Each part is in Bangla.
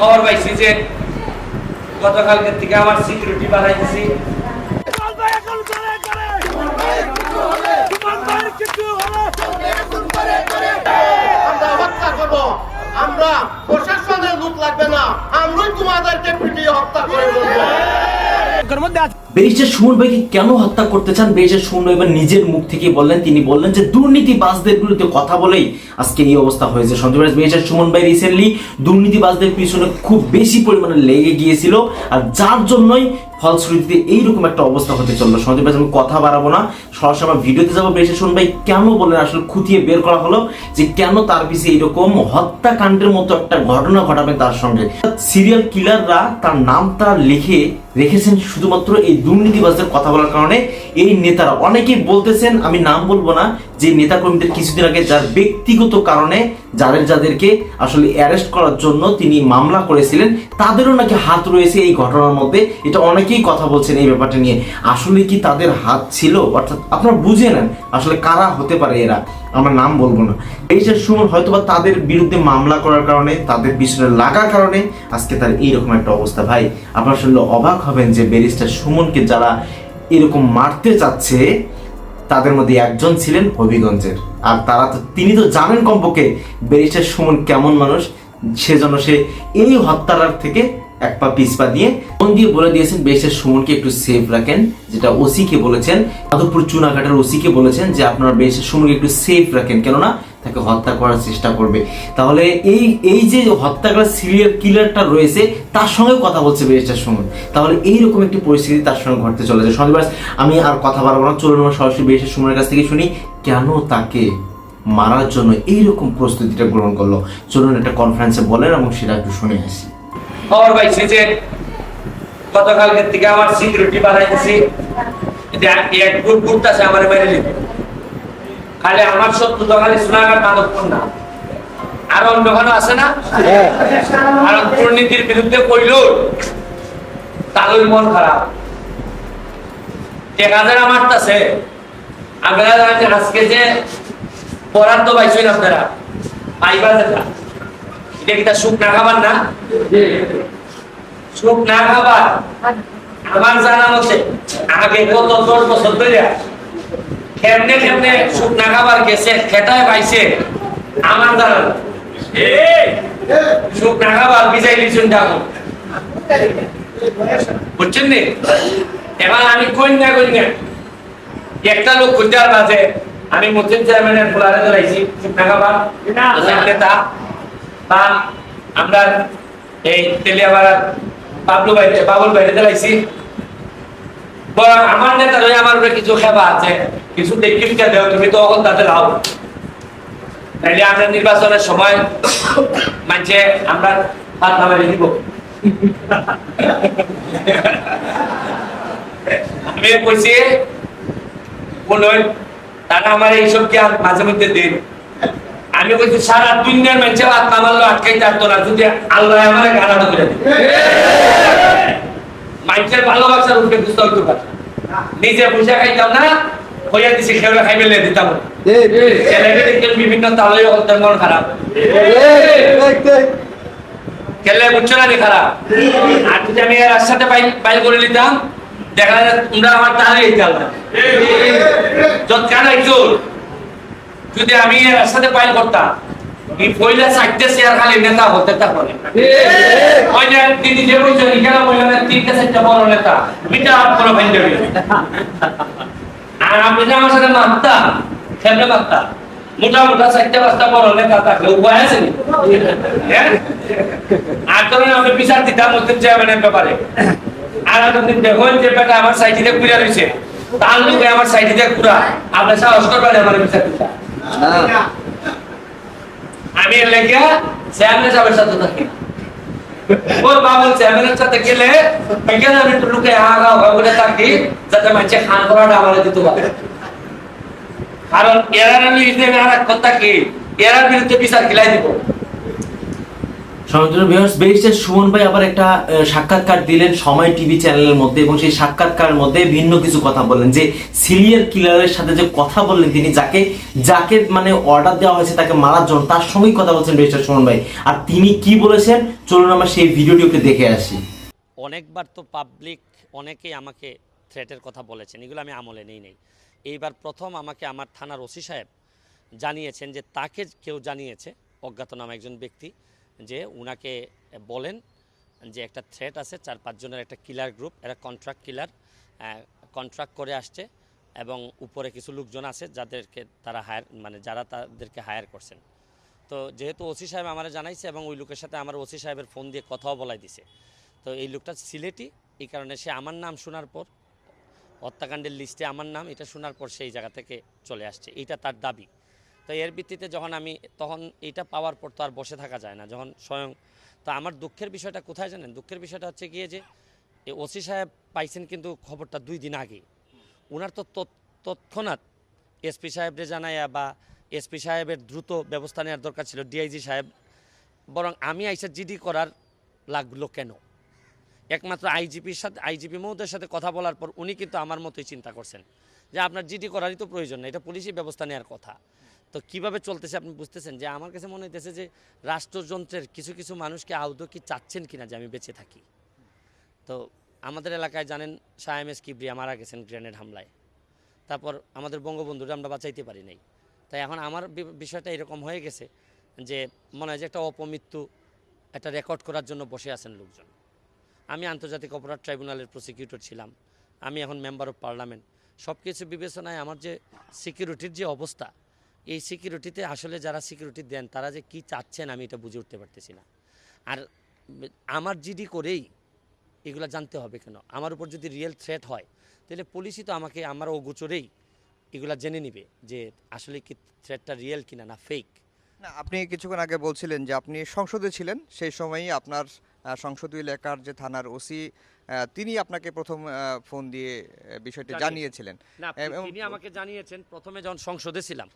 খবর পাইছি যে গতকালকের থেকে আমার সিকিউরিটি বাড়াইছি আমরা প্রশাসনের লোক লাগবে না। আমরাই তোমাদেরকে পিটিয়ে হত্যা করে বলব। ব্যারিস্টার সুমন ভাইকে কেন হত্যা করতে চান? ব্যারিস্টার সুমন এবার নিজের মুখ থেকে বললেন, তিনি বললেন যে দুর্নীতিবাজদের বিরুদ্ধে কথা বলেই আজকে এই অবস্থা হয়েছে। সঞ্জয় ব্যারিস্টার সুমন ভাই রিসেন্টলি দুর্নীতিবাজদের পিছনে খুব বেশি পরিমাণে লেগে গিয়েছিল আর যার জন্যই ফলশ্রুতিতে এইরকম একটা অবস্থা হতে চলল। সঞ্জয় ভাই আমি কথা বাড়াবো না। সরাসরি আমার ভিডিওতে যাব। সুমন ভাই কেন বললেন, আসলে খুঁটিয়ে বের করা হলো যে কেন তার পিছিয়ে এইরকম হত্যাকাণ্ডের মতো একটা ঘটনা ঘটাবে তার সঙ্গে। সিরিয়াল কিলাররা তার নামটা লিখে রেখেছেন শুধুমাত্র এই দুর্নীতিবাজদের কথা বলার কারণে এই নেতারা। অনেকেই বলতেছেন, আমি নাম বলব না, যে নেতা কর্মীদের কিছুদিন আগে যার ব্যক্তিগত কারণে যাদের যাদেরকে আসলে অ্যারেস্ট করার জন্য তিনি মামলা করেছিলেন, তাদেরও নাকি হাত রয়েছে এই ঘটনার মধ্যে। এটা অনেকেই কথা বলছেন এই ব্যাপারটা নিয়ে। আসলে কি তাদের হাত ছিল? অর্থাৎ আপনারা বুঝে নেন আসলে কারা হতে পারে এরা। আমরা নাম বলব না। এই যে সুমন হয়তোবা তাদের বিরুদ্ধে মামলা করার কারণে, তাদের পিছনে লাগার কারণে আজকে তার এইরকম একটা অবস্থা। ভাই, আপনার শুনলে অবাক হবেন যে ব্যারিস্টার সুমনকে যারা এরকম মারতে চাচ্ছে, তাদের মধ্যে একজন ছিলেন হবিগঞ্জের। আর তারা তো, তিনি তো জানেন কমপক্ষে ব্যারিস্টার সুমন কেমন মানুষ, সেজন্য সে এই হত্যার থেকে এক পা পিছ পা দিয়ে ফোন দিয়ে বলে দিয়েছেন? ব্যারিস্টার সুমনকে একটু সেফ রাখেন, যেটা ওসিকে বলেছেন। মাধবপুর চুনাঘাটের ওসিকে বলেছেন যে আপনারা ব্যারিস্টার সুমনকে একটু সেফ রাখেন, কেননা তাকে হত্যা করার চেষ্টা করবে। তাহলে এই এই যে হত্যা করার সিরিয়াল কিলারটা রয়েছে, তার সঙ্গে কথা বলছে ব্যারিস্টার সুমন। তাহলে এইরকম একটি পরিস্থিতি তার সঙ্গে ঘটতে চলেছে। শনিবার আমি আর কথা বাড়াবো না, চলুন আমরা সরাসরি ব্যারিস্টার সুমনের কাছ থেকে শুনি, কেন তাকে মারার জন্য এইরকম প্রস্তুতিটা গ্রহণ করল? চলুন একটা কনফারেন্সে বলেন এবং সেটা একটু শুনে আসি। খবর পাইছি যে গতকালকের থেকে আমার সিকিউরিটি বাড়াইছি এক গ্রুপ ঘুরতেছে আমার মেরে নিতে খালি আমার শত্রু তো খালি না আর আছে না? আর দুর্নীতির বিরুদ্ধে কইল মন খারাপ। এক হাজার মারতাছে আপনারা জানেন যে আজকে যে বরাদ্দ পাইছেন আপনারা, পাইবা যেটা? এটা কি তার সুখ না খাবার না? সুখ না খাবার? আমার জানা মতে আগে কত দশ বছর ধরে কেমনে কেমনে সুখ না খাবার গেছে খেটায় পাইছে আমার জানা। সুখ না খাবার বিজাই লিচুন ডাকো বুঝছেন নি? এবার আমি কন্যা কন্যা একটা লোক খুঁজার মাঝে আমি মুসলিম চেয়ারম্যানের ফুলারে ধরাইছি সুখ না খাবার? নেতা বা আমরা এই তেলিয়াবাড়ার বাবলু বাইরে বাবুল বাইরে চালাইছি বরং আমার নেতা রয়ে আমার উপরে কিছু খেবা আছে, কিছু দেও, তুমি তো অকল তাতে লাও। তাইলে আমরা নির্বাচনের সময় মানছে আমরা হাত নামাই দিব। আমি কইছি, বলুন, তারা আমার এইসব জ্ঞান মাঝে মধ্যে দিন? আমি বলছি সারা দুনিয়ার মানুষের আত্মা মারলো আটকাইতে পারতো না যদি আল্লাহ আমার গালাটা করে মানুষের ভালোবাসার উপরে বুঝতে হইতে পারে। নিজে পয়সা খাইতাম না হইয়া দিছি খেয়ে খাইবে লে দিতাম। না। বিভিন্ন তালয় হতেন মন খারাপ। খেলে বুঝছ না নি খারাপ? আর যদি আমি এর সাথে বাইল করে নিতাম দেখা যায় তোমরা আমার তাহলে চাল যত কেন একজন যদি আমি এর সাথে বাইল করতাম খালি আপনি আমার মোটা মোটা পাঁচটা হ্যাঁ? আমি বিচার দিতাম ব্যাপারে। আর দেখুন যে বেটা আমার কুড়া রয়েছে, তার লোকে আমার সাইটিতে কুড়া আপনার সাহস করবেন আমার বিচার আমি এর লেগে চেয়ারম্যান সাহেবের সাথে থাকি। ওর বাবুল চেয়ারম্যানের সাথে গেলে এখানে আমি একটু লুকে আগা করে থাকি, যাতে মানুষে খান করাটা আমার দিতে পারে। কারণ এরা আমি যদি আর কথা কি, এরার বিরুদ্ধে বিচার গিলাই দিব। সমাজের ভিউয়ার্স ব্যারিস্টার সুমন ভাই আবার একটা সাক্ষাৎকার দিলেন সময় টিভি চ্যানেলের মধ্যে এবং সেই সাক্ষাৎকারের মধ্যে ভিন্ন কিছু কথা বললেন। যে সিরিয়াল কিলারের সাথে যে কথা বললেন তিনি, যাকে যাকে মানে অর্ডার দেওয়া হয়েছে তাকে মারার জন্য, তার সঙ্গেই কথা বলছেন ব্যারিস্টার সুমন ভাই। আর তিনি কি বলেছেন? চলুন আমরা সেই ভিডিওটি একটু দেখে আসি। অনেকবার তো পাবলিক অনেকেই আমাকে থ্রেটের কথা বলেছেন, এগুলো আমি আমলে নেই নেই। এইবার প্রথম আমাকে আমার থানার ওসি সাহেব জানিয়েছেন যে তাকে কেউ জানিয়েছে, অজ্ঞাতনামা একজন ব্যক্তি। যে উনাকে বলেন যে একটা থ্রেট আছে, চার পাঁচজনের একটা কিলার গ্রুপ এরা কন্ট্রাক্ট কিলার কন্ট্রাক্ট করে আসছে এবং উপরে কিছু লোকজন আছে যাদেরকে তারা হায়ার মানে যারা তাদেরকে হায়ার করছেন। তো যেহেতু ওসি সাহেব আমার জানাইছে এবং ওই লোকের সাথে আমার ওসি সাহেবের ফোন দিয়ে কথাও বলাই দিছে, তো এই লোকটা সিলেটি, এই কারণে সে আমার নাম শোনার পর, হত্যাকাণ্ডের লিস্টে আমার নাম, এটা শোনার পর সেই জায়গা থেকে চলে আসছে। এইটা তার দাবি। তো এর ভিত্তিতে যখন আমি, তখন এইটা পাওয়ার পর তো আর বসে থাকা যায় না, যখন স্বয়ং, তো আমার দুঃখের বিষয়টা কোথায় জানেন? দুঃখের বিষয়টা হচ্ছে গিয়ে যে ওসি সাহেব পাইছেন কিন্তু খবরটা দুই দিন আগে। ওনার তো তৎক্ষণাৎ এসপি সাহেবরে জানাইয়া বা এসপি সাহেবের দ্রুত ব্যবস্থা নেওয়ার দরকার ছিল, ডিআইজি সাহেব, বরং আমি আইসা জিডি করার লাগল কেন? একমাত্র আইজিপির সাথে, আইজিপি মহোদয়ের সাথে কথা বলার পর উনি কিন্তু আমার মতোই চিন্তা করছেন। যে আপনার জিডি করারই তো প্রয়োজন না, এটা পুলিশি ব্যবস্থা নেওয়ার কথা। তো কীভাবে চলতেছে আপনি বুঝতেছেন? যে আমার কাছে মনে হইতেছে যে রাষ্ট্রযন্ত্রের কিছু কিছু মানুষকে আদৌ কি চাচ্ছেন কিনা যে আমি বেঁচে থাকি। তো আমাদের এলাকায় জানেন এস কিবরিয়া মারা গেছেন গ্রেনেড হামলায়। তারপর আমাদের বঙ্গবন্ধুরা আমরা বাঁচাইতে পারি নাই। তাই এখন আমার বিষয়টা এরকম হয়ে গেছে যে মনে হয় যে একটা অপমৃত্যু, একটা রেকর্ড করার জন্য বসে আছেন লোকজন। আমি আন্তর্জাতিক অপরাধ ট্রাইব্যুনালের প্রসিকিউটর ছিলাম। আমি এখন মেম্বার অফ পার্লামেন্ট সব কিছু বিবেচনায় আমার যে সিকিউরিটির যে অবস্থা, এই সিকিউরিটিতে আসলে যারা সিকিউরিটি দেন, তারা যে কি চাচ্ছেন আমি এটা বুঝে উঠতে পারতেছি না। আর আমার জিডি করেই এগুলো জানতে হবে কেন? আমার উপর যদি রিয়েল থ্রেট হয়, তাহলে পুলিশই তো আমাকে আমার অগোচরেই এগুলা জেনে নিবে যে আসলে কি থ্রেটটা রিয়েল কিনা না ফেক না, আপনি কিছুক্ষণ আগে বলছিলেন যে আপনি সংসদে ছিলেন, সেই সময়ই আপনার সংসদীয় এলাকার যে থানার ওসি তিনি আপনাকে প্রথম ফোন দিয়ে বিষয়টি জানিয়েছিলেন। তিনি আমাকে জানিয়েছেন প্রথমে যখন সংসদে ছিলাম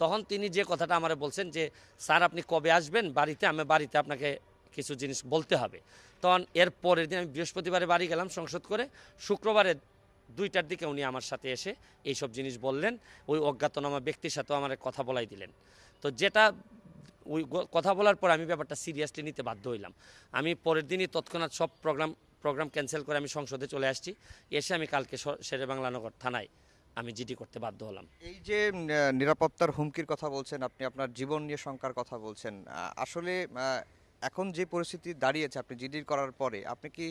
তখন তিনি যে কথাটা আমারে বলছেন যে স্যার আপনি কবে আসবেন বাড়িতে? আমি বাড়িতে আপনাকে কিছু জিনিস বলতে হবে। তখন এর পরের দিন আমি বৃহস্পতিবারে বাড়ি গেলাম সংসদ করে। শুক্রবারে দুইটার দিকে উনি আমার সাথে এসে এইসব জিনিস বললেন। ওই অজ্ঞাতনামা ব্যক্তির সাথেও আমার কথা বলাই দিলেন। তো যেটা ওই কথা বলার পর আমি ব্যাপারটা সিরিয়াসলি নিতে বাধ্য হইলাম। আমি পরের দিনই তৎক্ষণাৎ সব প্রোগ্রাম প্রোগ্রাম ক্যান্সেল করে আমি সংসদে চলে আসছি। এসে আমি কালকে শেরে বাংলানগর থানায় আমি জিডি করতে বাধ্য হলাম। এই যে নিরাপত্তার হুমকির কথা বলছেন আপনি আপনার জীবন নিয়ে শঙ্কার কথা বলছেন আসলে এখন যে পরিস্থিতি দাঁড়িয়েছে আপনি জিডি করার পরে আপনি কি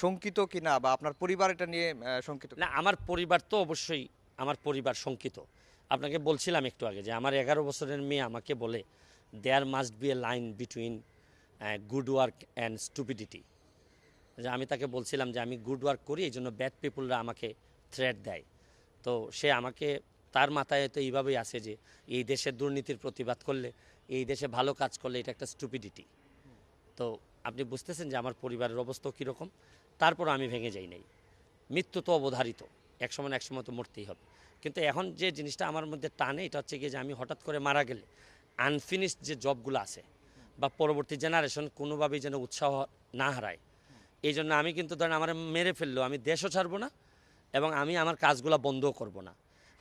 শঙ্কিত কিনা বা আপনার পরিবার এটা নিয়ে শঙ্কিত না আমার পরিবার তো অবশ্যই আমার পরিবার শঙ্কিত। আপনাকে বলছিলাম একটু আগে যে আমার এগারো বছরের মেয়ে আমাকে বলে there must be a line between good work and stupidity যে আমি তাকে বলছিলাম যে আমি গুড ওয়ার্ক করি এই জন্য ব্যাড পিপুলরা আমাকে থ্রেট দেয়। তো সে আমাকে, তার মাথায় তো এইভাবেই আছে যে, এই দেশের দুর্নীতির প্রতিবাদ করলে, এই দেশে ভালো কাজ করলে এটা একটা স্টুপিডিটি তো আপনি বুঝতেছেন যে আমার পরিবারের অবস্থা কীরকম? তারপর আমি ভেঙে যাই নাই। মৃত্যু তো অবধারিত, এক সময় এক সময় তো মরতেই হবে। কিন্তু এখন যে জিনিসটা আমার মধ্যে টানে, এটা হচ্ছে গিয়ে যে আমি হঠাৎ করে মারা গেলে আনফিনিশড যে জবগুলো আছে বা পরবর্তী জেনারেশন কোনোভাবেই যেন উৎসাহ না হারায়। এই জন্য আমি কিন্তু ধরেন আমার মেরে ফেললেও আমি দেশও ছাড়বো না এবং আমি আমার কাজগুলো বন্ধও করব না।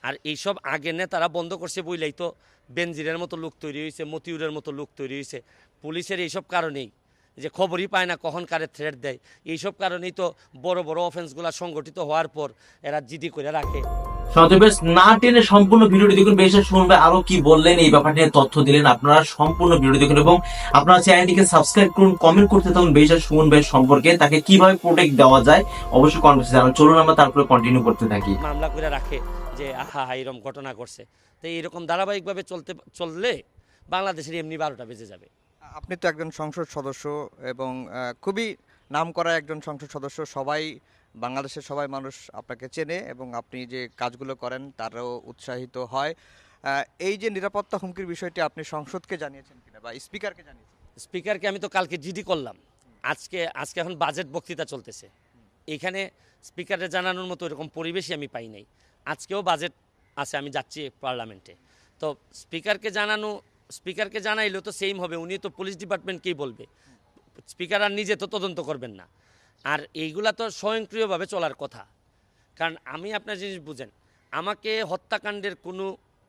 আর এইসব আগে নেতারা বন্ধ করছে বইলেই তো, বেনজিরের মতো লোক তৈরি হয়েছে মতিউরের মতো লোক তৈরি হয়েছে পুলিশের এইসব কারণেই যে খবরই পায় না কখন কারে থ্রেট দেয়। এইসব কারণেই তো বড় বড় অফেন্সগুলো সংগঠিত হওয়ার পর এরা জিডি করে রাখে। ভিউয়ার্স না টেনে সম্পূর্ণ ভিডিওটি দেখুন। সুমন ভাই আরও কি বললেন এই ব্যাপারটা নিয়ে তথ্য দিলেন আপনারা সম্পূর্ণ ভিডিও দেখুন এবং আপনারা চ্যানেলটিকে সাবস্ক্রাইব করুন কমেন্ট করতে থাকুন। ব্যারিস্টার সুমন ভাই সম্পর্কে তাকে কীভাবে প্রোটেক্ট দেওয়া যায় অবশ্যই জানান। চলুন আমরা তারপরে কন্টিনিউ করতে থাকি। মামলা করে রাখে যে আহা হা এরকম ঘটনা ঘটছে। তো এইরকম ধারাবাহিকভাবে চলতে চললে বাংলাদেশের এমনি বারোটা বেজে যাবে। আপনি তো একজন সংসদ সদস্য এবং খুবই নামকরা একজন সংসদ সদস্য। সবাই বাংলাদেশের সবাই মানুষ আপনাকে চেনে এবং আপনি যে কাজগুলো করেন তারও উৎসাহিত হয়। এই যে নিরাপত্তা হুমকির বিষয়টি আপনি সংসদকে জানিয়েছেন কিনা বা স্পিকারকে জানিয়েছেন? স্পিকারকে আমি তো কালকে জিডি করলাম। আজকে আজকে এখন বাজেট বক্তৃতা চলতেছে। এখানে স্পিকারে জানানোর মতো এরকম পরিবেশই আমি পাই নাই। আজকেও বাজেট আছে, আমি যাচ্ছি পার্লামেন্টে। তো স্পিকারকে জানানো, স্পিকারকে জানাইলেও তো সেম হবে। উনি তো পুলিশ ডিপার্টমেন্টকেই বলবে। স্পিকার আর নিজে তো তদন্ত করবেন না। আর এইগুলা তো স্বয়ংক্রিয়ভাবে চলার কথা। কারণ আমি আপনার জিনিস বুঝেন, আমাকে হত্যাকাণ্ডের কোনো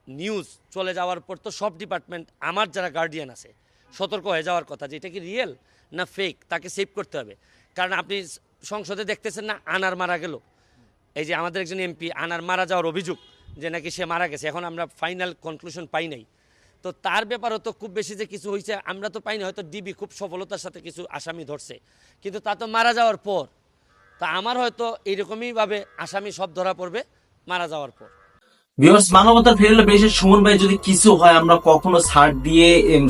নিউজ চলে যাওয়ার পর তো সব ডিপার্টমেন্ট আমার যারা গার্ডিয়ান আছে, সতর্ক হয়ে যাওয়ার কথা যে এটা কি রিয়েল না ফেক তাকে সেভ করতে হবে। কারণ আপনি সংসদে দেখতেছেন না, আনার মারা গেল। এই যে আমাদের একজন এমপি, আনার মারা যাওয়ার অভিযোগ যে নাকি সে মারা গেছে, এখন আমরা ফাইনাল কনক্লুশন পাই নাই। তো তার ব্যাপারও তো খুব বেশি যে কিছু হয়েছে আমরা তো পাইনি, হয়তো ডিবি খুব সফলতার সাথে কিছু আসামি ধরছে। কিন্তু তা তো মারা যাওয়ার পর। তা আমার হয়তো এইরকমইভাবে আসামি সব ধরা পড়বে, মারা যাওয়ার পর। ভিউয়ার্স মানবতার ফিরলে বেশের সুমন ভাই যদি কিছু হয়, আমরা কখনো ছাড় দিয়ে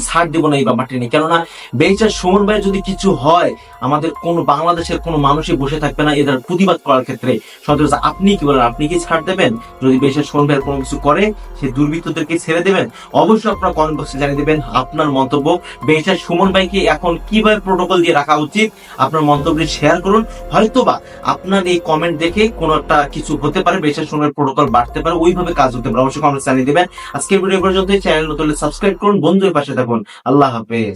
ছাড় দিব না এই ব্যাপারটি নিয়ে। কেননা, বেচার সুমন ভাই যদি কিছু হয়, আমাদের কোন বাংলাদেশের কোনো মানুষই বসে থাকবে না এদের প্রতিবাদ করার ক্ষেত্রে। সন্তোষ আপনি কি বলেন? আপনি কি ছাড় দেবেন? যদি বেশের সুমন ভাই কোনো কিছু করে, সে দুর্বৃত্তদেরকে ছেড়ে দেবেন? অবশ্যই আপনার কমেন্ট বক্সে জানিয়ে দেবেন আপনার মন্তব্য। বেচার সুমন ভাইকে এখন কীভাবে প্রোটোকল দিয়ে রাখা উচিত, আপনার মন্তব্যটি শেয়ার করুন। হয়তোবা আপনার এই কমেন্ট দেখে কোনো একটা কিছু হতে পারে, বেচার সুমনের প্রোটোকল বাড়তে পারে, ওইভাবে কাজ হতে পারে অবশ্যই কমেন্ট জানিয়ে দেবেন। আজকের ভিডিও পর্যন্ত চ্যানেল নতুন সাবস্ক্রাইব করুন। বন্ধুদের পাশে থাকুন। আল্লাহ হাফেজ।